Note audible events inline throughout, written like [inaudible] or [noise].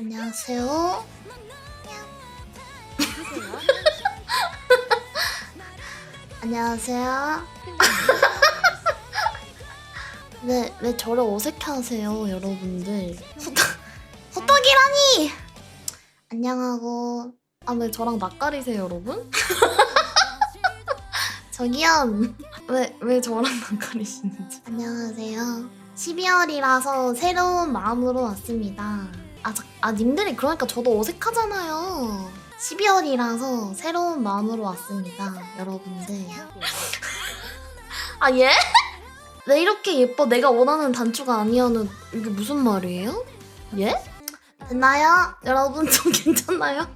안녕하세요. 안녕하세요. 왜, 왜 저를 어색해하세요, 여러분들? 호떡, 호떡이라니! 안녕하고. 아, 왜 저랑 낯가리세요, 여러분? [laughs] 저기요. 왜, 왜 저랑 낯가리시는지. 안녕하세요. 12월이라서 새로운 마음으로 왔습니다. 아, 자, 아, 님들이 그러니까 저도 어색하잖아요. 12월이라서 새로운 마음으로 왔습니다, 여러분들. 아, 예? 왜 이렇게 예뻐? 내가 원하는 단추가 아니야는 이게 무슨 말이에요? 예? 됐나요? 여러분 좀 [laughs] 괜찮나요? [laughs]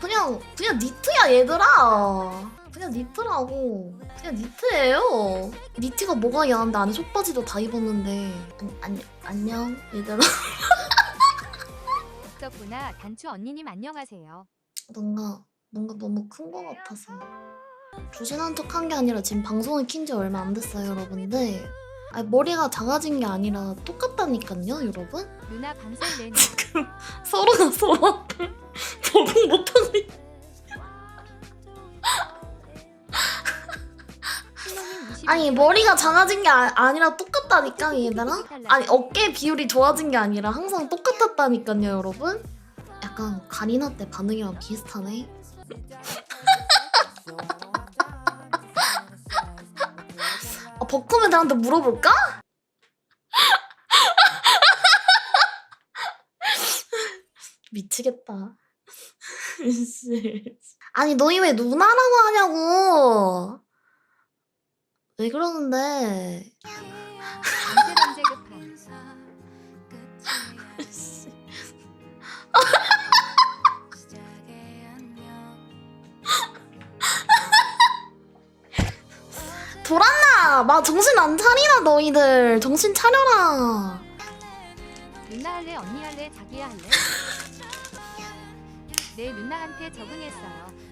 그냥 그냥 니트야 얘들아 그냥 니트라고. 그냥 니트예요. 니트가 뭐가 야한데 안에 속바지도 다 입었는데. 안, 안, 안녕 얘들아. [laughs] 덕구나. 단추 언니님 안녕하세요. 뭔가 뭔가 너무 큰 거 같아서. 조신한 척 한 게 아니라 지금 방송을 킨 지 얼마 안 됐어요 여러분들. 아니, 머리가 작아진 게 아니라 똑같다니까요 여러분? 누나 방송 [laughs] 내내 서로가 서로한테 적응 못하 아니 머리가 작아진 게 아, 니라 똑같다니까 얘들아 아니 어깨 비율이 좋아진 게 아니라 항상 똑같았다니까요 여러분 약간 가리나 때 반응이랑 비슷하네 [laughs] 아, 버커맨들한테 물어볼까? [laughs] 미치겠다. [laughs] 씨. 아니 너희 왜 누나라고 하냐고. 왜 그러는데? [laughs] 돌았나? 막 정신 안 차리나 너희들 정신 차려라. 누나 할래 언니 할래 자기야 할래? [laughs] 내 누나한테 적응했어요.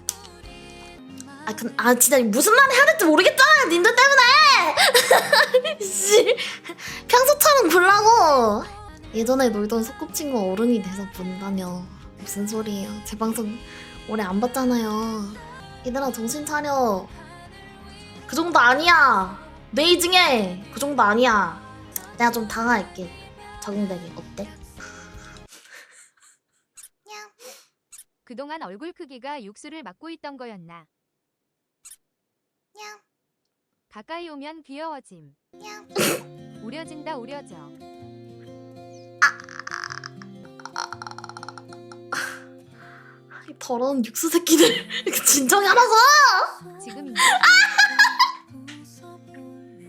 아, 근, 아 진짜 무슨 말 해야 될지 모르겠잖아요 님들 때문에. [laughs] 씨. 평소처럼 굴라고. 예전에 놀던 소꿉친구 어른이 돼서 본다며 무슨 소리예요. 제 방송 오래 안 봤잖아요. 얘들아 정신 차려. 그 정도 아니야. 메이징해 그 정도 아니야. 내가 좀 당할게. 적응되게. 어때? 그동안 얼굴 크기가 육수를 막고 있던 거였나? 가까이 오면 귀여워짐. 우려진다 우려져. 이 더러운 육수 새끼들 진정하라고 지금 이제